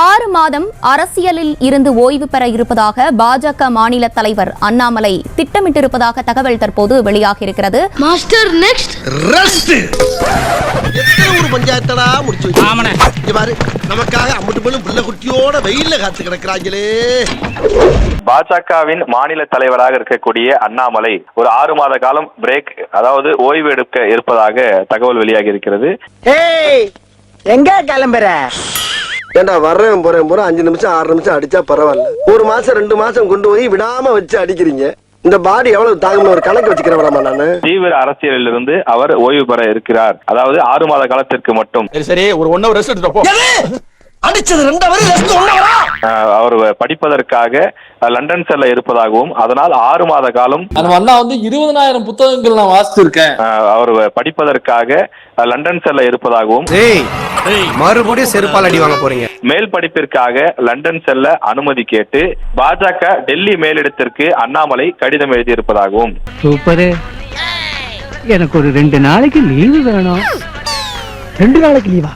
ஆறு மாதம் அரசியலில் இருந்து ஓய்வு பெற இருப்பதாக பாஜக மாநில தலைவர் அண்ணாமலை திட்டமிட்டிருப்பதாக தகவல் தற்போது வெளியாகியிருக்கிறது. மாஸ்டர் நெக்ஸ்ட் ரெஸ்ட் ஒரு பஞ்சாயத்தடா முடிச்சு இங்க பாரு நமக்காக அம்பட்டு பெண்ணும் பிள்ளை குட்டியோட வெயில்ல காத்து கிடக்குறாங்களே. பாஜகவின் மாநில தலைவராக இருக்கக்கூடிய அண்ணாமலை ஒரு ஆறு மாத காலம் பிரேக் அதாவது ஓய்வு எடுக்க இருப்பதாக தகவல் வெளியாகி இருக்கிறது எங்க கிளம்புற? ஏண்டா வர்றேன் போறேன் போறேன் அஞ்சு நிமிஷம் ஆறு நிமிஷம் அடிச்சா பரவாயில்ல. ஒரு மாசம் ரெண்டு மாசம் கொண்டு போய் விடாம வச்சு அடிக்கிறீங்க. இந்த பாடி எவ்வளவு தாங்கும்னு ஒரு கணக்கு வச்சுக்கிறவராமா நானு? தீவிர அரசியலில் இருந்து அவர் ஓய்வு பெற இருக்கிறார். அதாவது ஆறு மாத காலத்திற்கு மட்டும். சரி சரி ஒரு ஒன் ஹவர் ரெஸ்ட் எடுத்துட்டு போ. அடிச்சது ரெண்டு வரை அவர் படிப்பதற்காக லண்டன் செல்ல இருப்பதாகவும் அதனால் ஆறு மாத காலம் நான் வந்தா வந்து இருபதனாயிரம் புத்தகங்கள் நான் வாசிச்சிருக்கேன். அவர் படிப்பதற்காக லண்டன் செல்ல இருப்பதாகவும் மறுபடியும் செருப்பால் அடி வாங்க போறீங்க. மேல் படிப்பிற்காக லண்டன் செல்ல அனுமதி கேட்டு பாஜக டெல்லி மேலிடத்திற்கு அண்ணாமலை கடிதம் எழுதியிருப்பதாகவும். சூப்பரு. எனக்கு ஒரு ரெண்டு நாளைக்கு லீவு வேணும். ரெண்டு நாளைக்கு லீவா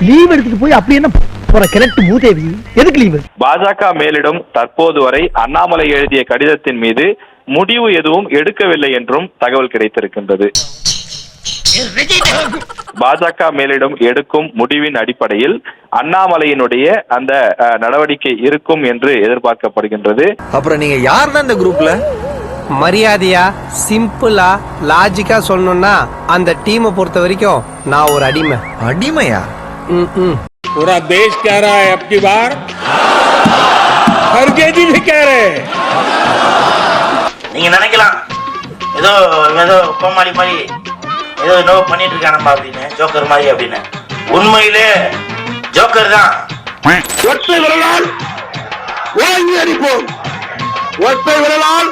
லீவ் எடுத்துட்டு போய் அப்படி என்ன போற கிழட்டு மூதேவி? எதுக்கு லீவு பாஜக மேலிடம் தற்போது வரை அண்ணாமலை எழுதிய கடிதத்தின் மீது முடிவு எதுவும் எடுக்கவில்லை என்றும் தகவல் கிடைத்திருக்கின்றது. பாஜக மேலிடம் எடுக்கும் முடிவின் அடிப்படையில் அண்ணாமலையினுடைய அந்த நடவடிக்கை இருக்கும் என்று எதிர்பார்க்கப்படுகின்றது. அப்புறம் நீங்க யார் தான் இந்த குரூப்ல மரியாதையா சிம்பிளா லாஜிக்கா சொல்லணும்னா அந்த டீமை பொறுத்த வரைக்கும் நான் ஒரு அடிமை. அடிமையா? पूरा देश कह रहा है अब की बार हर जी भी कह रहे हैं நீங்க நினைக்கலாம் ஏதோ ஏதோ கோமாளி மாதிரி ஏதோ ஏதோ பண்ணிட்டு இருக்கானப்பா அப்படின்னு ஜோக்கர் மாதிரி அப்படின்னு உண்மையிலே ஜோக்கர் தான் ஒற்றை விரலால் ஓங்கி அடிப்போம் ஒற்றை விரலால்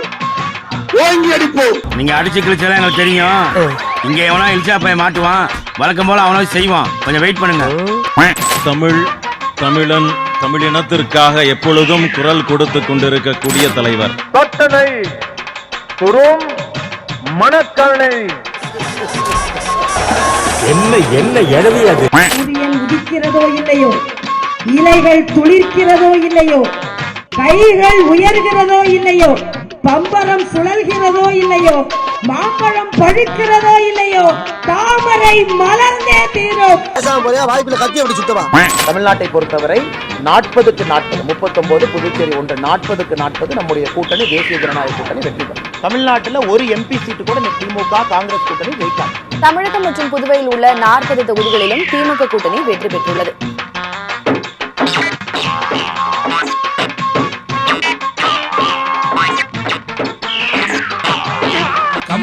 ஓங்கி அடிப்போம் நீங்க அடிச்சு கிழிச்சதா எங்களுக்கு தெரியும் இங்க எவனா இழிச்சா போய் மாட்டுவான். வழக்கம் போல அவனால செய்வான். கொஞ்சம் வெயிட் பண்ணுங்க. தமிழ் தமிழன் தமிழினத்திற்காக எப்பொழுதும் குரல் கொடுத்து கொண்டிருக்கக்கூடிய தலைவர். தொட்டனை துரும் மணக்கருணை என்ன என்ன எழவி அது? சூரியன் உதிக்கிறதோ இல்லையோ? இலைகள் துளிர்க்கிறதோ இல்லையோ? கைகள் உயர்கிறதோ இல்லையோ? பம்பரம் சுழல்கிறதோ இல்லையோ மாம்பழம் பழுக்கிறதோ இல்லையோ தாமரை மலர்ந்தே தீரும். வாய்ப்புல கத்தி அப்படி சுத்தவா தமிழ்நாட்டை பொறுத்தவரை நாற்பதுக்கு நாற்பது முப்பத்தொன்பது புதுச்சேரி ஒன்று நாற்பதுக்கு நாற்பது நம்முடைய கூட்டணி தேசிய ஜனநாயக கூட்டணி வெற்றி பெறும். தமிழ்நாட்டுல ஒரு எம்பி சீட்டு கூட இந்த திமுக காங்கிரஸ் கூட்டணி ஜெயிக்காது. தமிழகம் மற்றும் புதுவையில் உள்ள நாற்பது தொகுதிகளிலும் திமுக கூட்டணி வெற்றி பெற்றுள்ளது.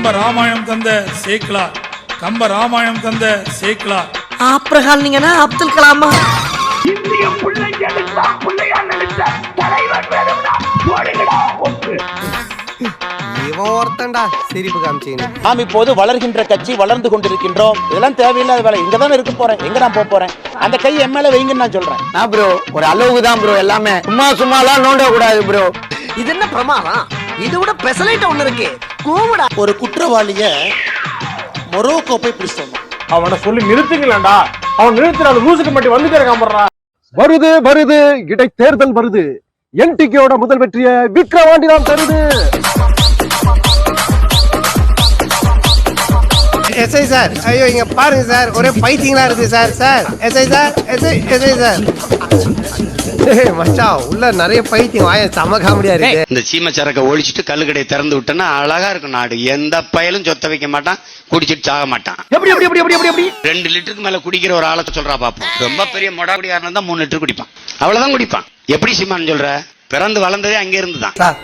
கம்ப ராமாயணம் தந்த சேக்லா கம்ப ராமாயணம் தந்த சேக்லா ஆப்ரஹாம் நீங்கன்னா அப்துல் கலாமா? இவன் ஒருத்தன்டா சிரிப்பு காமிச்சிங்க நாம் இப்போது வளர்கின்ற கட்சி வளர்ந்து கொண்டிருக்கின்றோம். இதெல்லாம் தேவையில்லாத வேலை. இங்க தானே இருக்க போறேன். எங்க நான் போக போறேன்? அந்த கை என் மேல வைங்கன்னு நான் சொல்றேன். நான் ப்ரோ ஒரு அளவுக்கு தான் ப்ரோ எல்லாமே. சும்மா சும்மாலாம் நோண்ட கூடாது ப்ரோ இது என்ன பிரமாதம்? இது விட பெசலைட் ஒண்ணு இருக்கு. கூவிடா. ஒரு குற்றவாளிய மொரோக்கோ போய் பிடிச்சிட்டு வந்தோம் அவனை சொல்லி நிறுத்துங்களேன்டா. அவன் நிறுத்துற அந்த லூசுக்கு மட்டும் வந்துட்டே இருக்கான் வருது வருது. இடைத்தேர்தல் வருது. என்டிகேயோட முதல் வெற்றியை விக்ரவாண்டி தான் தருது. SI sir. ஐயோ இங்க பாருங்க சார். ஒரே பைத்தியங்களா இருக்கு sir sir. SI sir SI SI sir. மச்சான் உள்ள நிறைய பைத்தியம் வாய செம காமெடியா இருக்கு. இந்த சீம சரக்க ஒழிச்சிட்டு கல்லுக்கடையை திறந்து விட்டோன்னா அழகா இருக்கும் நாடு. எந்த பயலும் சொத்த வைக்க மாட்டான் குடிச்சிட்டு சாக மாட்டான். எப்படி எப்படி எப்படி எப்படி எப்படி ரெண்டு லிட்டருக்கு மேல குடிக்கிற ஒரு ஆளை சொல்றா பாப்போம். ரொம்ப பெரிய மொடாக்குடியா இருந்தா மூணு லிட்டர் குடிப்பான். அவ்வளவுதான் குடிப்பான். எப்படி சீமான்னு சொல்ற? பிறந்து வளர்ந்ததே அங்கே இருந்து தான் சார்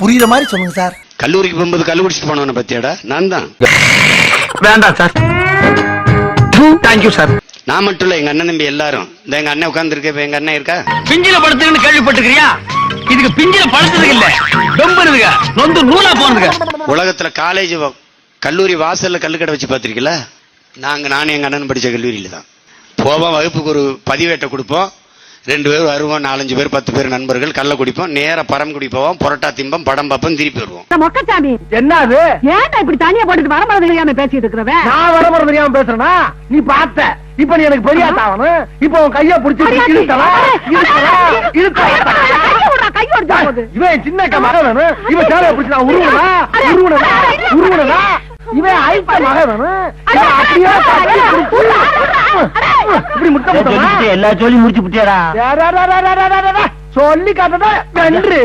புரியுற மாதிரி சொல்லுங்க சார். கல்லூரிக்கு போகும்போது கல்லு குடிச்சிட்டு போனவன பத்தியாடா? நான் தான். வேண்டாம் சார். தேங்க்யூ சார் நான் மட்டும் இல்ல எங்க அண்ணன் தம்பி எல்லாரும். இந்த எங்க அண்ணன் உட்கார்ந்து இப்ப எங்க அண்ணன் இருக்கா? பிஞ்சில படுத்துன்னு கேள்விப்பட்டிருக்கியா இதுக்கு பிஞ்சில படுத்ததுக்கு இல்ல. டொம்புறதுங்க நொந்து நூலா போனதுங்க உலகத்துல காலேஜ் கல்லூரி வாசல்ல கல்லுக்கடை வச்சு பார்த்திருக்கீங்களா நாங்க நானும் எங்க அண்ணன் படிச்ச கல்லூரியில தான். போவோம் வகுப்புக்கு ஒரு பதிவேட்டை கொடுப்போம். ரெண்டு பேர் வருவோம் நாலஞ்சு பேர் பத்து பேர் நண்பர்கள் கள்ள குடிப்போம் நேர பரமக்குடி போவோம் புரோட்டா திம்பம் படம் பார்ப்போம் திருப்பி வருவோம் மொக்கச்சாமி என்ன அது ஏன்டா இப்படி தனியா போட்டுட்டு வரமரம் தெரியாம பேசிட்டு இருக்கிறவன் நான் வரமரம் தெரியாம பேசுறேனா நீ பார்த்த இப்ப நீ எனக்கு பெரிய ஆத்தாவணும் இப்ப உன் கைய புடிச்சு இழுத்தவா இழுத்தவா இவன் சின்ன மகன் இவன் சேலைய பிடிச்சு நான் உருவனா உருவனா உருவனா இவன் ஐட்ட மகன் இவன் அப்படியே இப்படி முட்டை முட்டமா எல்லா சொல்லி முடிச்சு புட்டியாடா சொல்லி காட்டதா? நன்று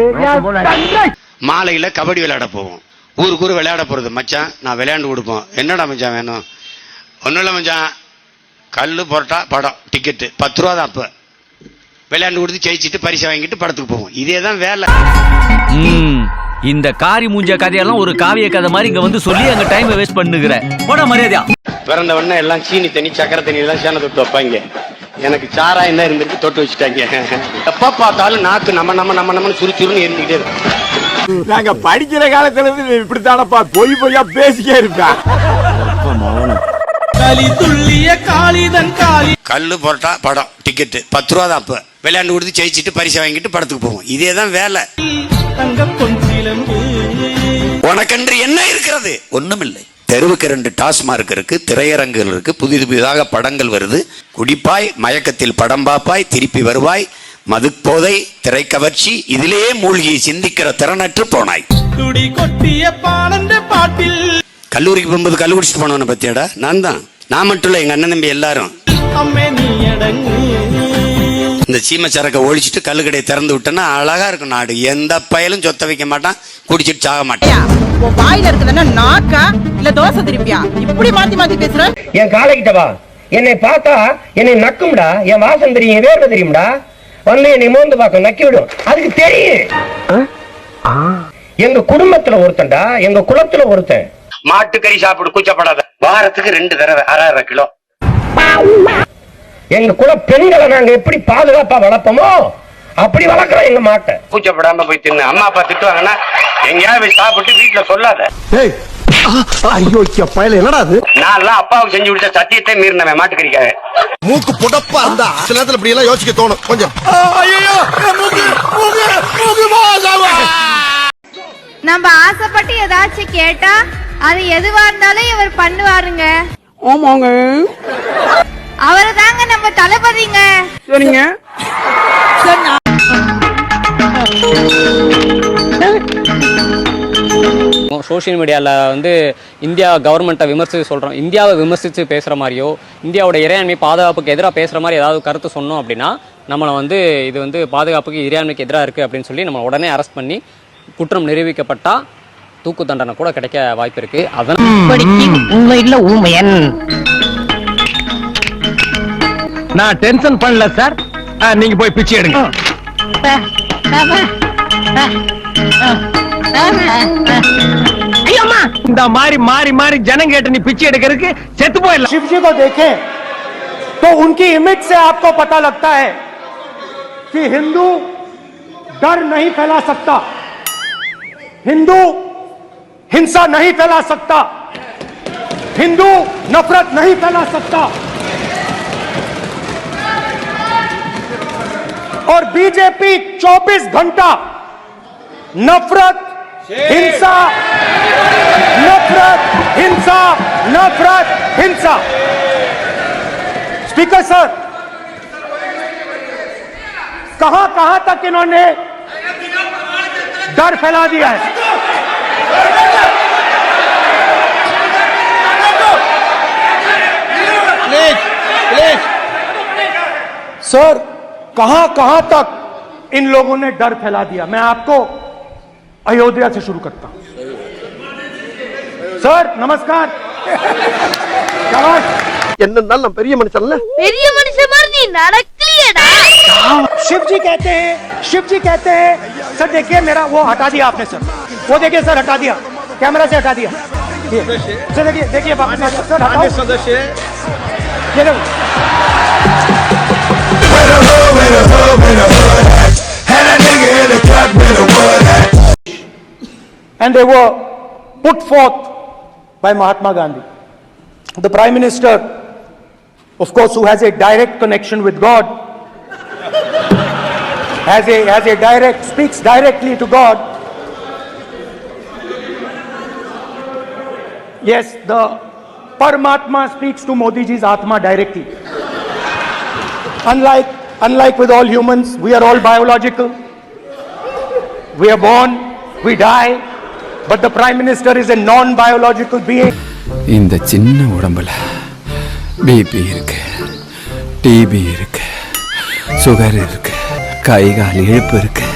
மாலையில கபடி விளையாட போவோம். ஊருக்கு ஊர் விளையாட போறது மச்சான். நான் விளையாண்டு கொடுப்போம். என்னடா மச்சான் வேணும்? ஒன்றும் இல்லை மச்சான். கல்லு புரோட்டா படம் டிக்கெட்டு பத்து ரூபா தான் அப்போ. விளையாண்டு கொடுத்து ஜெயிச்சிட்டு பரிசை வாங்கிட்டு படத்துக்கு போவோம். இதே தான் வேலை இந்த காரி மூஞ்ச கதையெல்லாம் ஒரு காவிய கதை மாதிரி இங்க வந்து சொல்லி அங்க டைம் வேஸ்ட் பண்ணுகிற. போட மரியாதையா. பிறந்த உடனே எல்லாம் சீனி தண்ணி சக்கரை தண்ணி எல்லாம் சேனை தொட்டு வைப்பாங்க. எனக்கு சாரா என்ன இருந்திருக்கு தொட்டு வச்சுட்டாங்க. எப்ப பார்த்தாலும் நாக்கு நம்ம நம்ம நம்ம நம்ம சுறு சுருன்னு இருந்துகிட்டே இருக்கும். நாங்க படிக்கிற காலத்துல இருந்து இப்படித்தானப்பா பொய் பொய்யா பேசிக்கே இருப்பேன் கல்லு புரோட்டா படம் டிக்கெட்டு பத்து ரூபா தான் அப்போ. விளையாண்டு கொடுத்து ஜெயிச்சிட்டு பரிசை வாங்கிட்டு படத்துக்கு போவோம். இதே தான் வேலை. உனக்கென்று என்ன இருக்கிறது? ஒண்ணுமில்லை. தெருவுக்கு ரெண்டு டாஸ்மார்க் இருக்கு திரையரங்குகள் இருக்கு புதிது புதிதாக படங்கள் வருது. குடிப்பாய் மயக்கத்தில் படம் பாப்பாய் திருப்பி வருவாய் மதுப்போதை திரைக்கவர்ச்சி இதிலேயே மூழ்கி சிந்திக்கிற திறனற்று போனாய். கல்லூரிக்கு போகும்போது கல்லு குடிச்சிட்டு போனவன பத்தியாடா? நான் தான் நான் மட்டும் இல்ல எங்க அண்ணன் தம்பி எல்லாரும். இந்த சீமை சரக்கை ஒழிச்சிட்டு கல்லு கடையை திறந்து விட்டேன்னா அழகா இருக்கும் நாடு. எந்த பயலும் சொத்த வைக்க மாட்டான் குடிச்சிட்டு சாக மாட்டான். உன் வாயில இருக்குதுன்னா நாக்கா இல்ல தோசை திருப்பியா? இப்படி மாத்தி மாத்தி பேசுற? என் காலைக்கிட்ட வா. என்னை பார்த்தா என்னை நக்கும்டா. என் வாசம் தெரியும் என் வேர்வை தெரியும்டா. வந்து என்னை மோந்து பார்க்க நக்கி விடும். அதுக்கு தெரியும். எங்க குடும்பத்துல ஒருத்தன்டா. எங்க குலத்துல ஒருத்தன். மாட்டுக்கறி சாப்பிடு கூச்சப்படாத. வாரத்துக்கு ரெண்டு தடவை அரை அரை கிலோ. எங்க குல பெண்களை நாங்க எப்படி பாதுகாப்பா வளர்ப்போமோ அப்படி வளர்க்கிறோம் எங்க மாட்டை. கூச்சப்படாம போய் தின்னு. அம்மா அப்பா திட்டுவாங்கன்னா எங்கேயாவது போய் சாப்பிட்டு வீட்டுல சொல்லாத. ஐயோ பயல என்னடா அது? நான் அப்பாவுக்கு செஞ்சு கொடுத்த சத்தியத்தை மீறினவன் மாட்டுக்கறிக்காக. மூக்கு புடப்பா இருந்தா சில நேரத்துல இப்படி எல்லாம் யோசிக்க தோணும். கொஞ்சம். நம்ம ஆசைப்பட்டு ஏதாச்சும் கேட்டா அது எதுவா இருந்தாலும் இவர் பண்ணுவாருங்க. ஆமாங்க. அவரு தாங்க நம்ம தளபதிங்க. சரிங்க. சோஷியல் மீடியாவில் வந்து இந்தியா கவர்மெண்ட்டை விமர்சித்து சொல்கிறோம் இந்தியாவை விமர்சித்து பேசுகிற மாதிரியோ இந்தியாவோட இறையாண்மை பாதுகாப்புக்கு எதிராக பேசுகிற மாதிரி ஏதாவது கருத்து சொன்னோம் அப்படின்னா நம்மளை வந்து இது வந்து பாதுகாப்புக்கு இறையாண்மைக்கு எதிராக இருக்குது அப்படின்னு சொல்லி நம்ம உடனே அரெஸ்ட் பண்ணி குற்றம் நிரூபிக்கப்பட்டா தூக்கு தண்டனை கூட கிடைக்க வாய்ப்பு இருக்குது அதனால் உண்மையில ஊமையன். நான் டென்ஷன் பண்ணல சார் நீங்க போய் பிச்சை எடுங்க இந்த மாதிரி மாறி மாறி ஜனம் கேட்டு நீ பிச்சை எடுக்கிறதுக்கு செத்து போயிடலாம் शिव जी को देखें तो उनकी इमेज से आपको पता लगता है कि हिंदू डर नहीं फैला सकता हिंदू हिंसा नहीं फैला सकता हिंदू नफरत नहीं फैला सकता और बीजेपी 24 घंटा नफरत हिंसा नफरत हिंसा नफरत हिंसा। स्पीकर सर कहाँ कहाँ तक इन्होंने डर फैला दिया है? सर कहां कहां तक इन लोगों ने डर फैला दिया मैं आपको अयोध्या से शुरू करता हूं सर नमस्कार शाबाश என்ன இருந்தாலும் நான் பெரிய மனுஷன்ல பெரிய மனுஷன் மாதிரி நீ நடக்கலையேடா शिव जी कहते हैं शिव जी कहते हैं सर देखिए मेरा वो हटा दिया आपने सर वो देखिए सर हटा दिया कैमरा से हटा दिया ये, सर देखिए देखिए वापस आ गया। सर हटाओ सदस्य ये देखो and they were put forth by Mahatma Gandhi. The Prime Minister, of course, who has a direct connection with God, as a as a direct speaks directly to God. Yes, the Paramatma speaks to Modi ji's Atma directly. Unlike unlike with all humans, we are all biological. We are born, we die, but the Prime Minister is a non-biological being. இந்த சின்ன உடம்புல BP இருக்கு DP இருக்கு sugar இருக்கு கை கால் இழுப்பு இருக்கு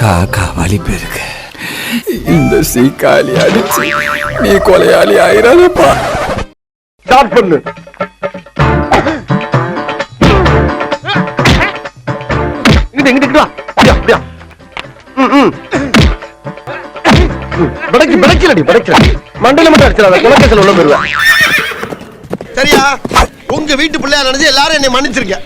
காக்கா வலிப்பு இருக்கு இந்த சீக்காளி அடிச்சு நீ கொலையாளி ஆயிராதப்பா ஸ்டார்ட் பண்ணு பிடைக்கு பிடைக்கலடி பிடைக்கல மண்டையில மட்டும் அடிச்சிடாத குலக்கத்தில் உள்ள போயிருவேன். சரியா? உங்க வீட்டு பிள்ளையா நினைச்சு எல்லாரும் என்னை மன்னிச்சிருக்க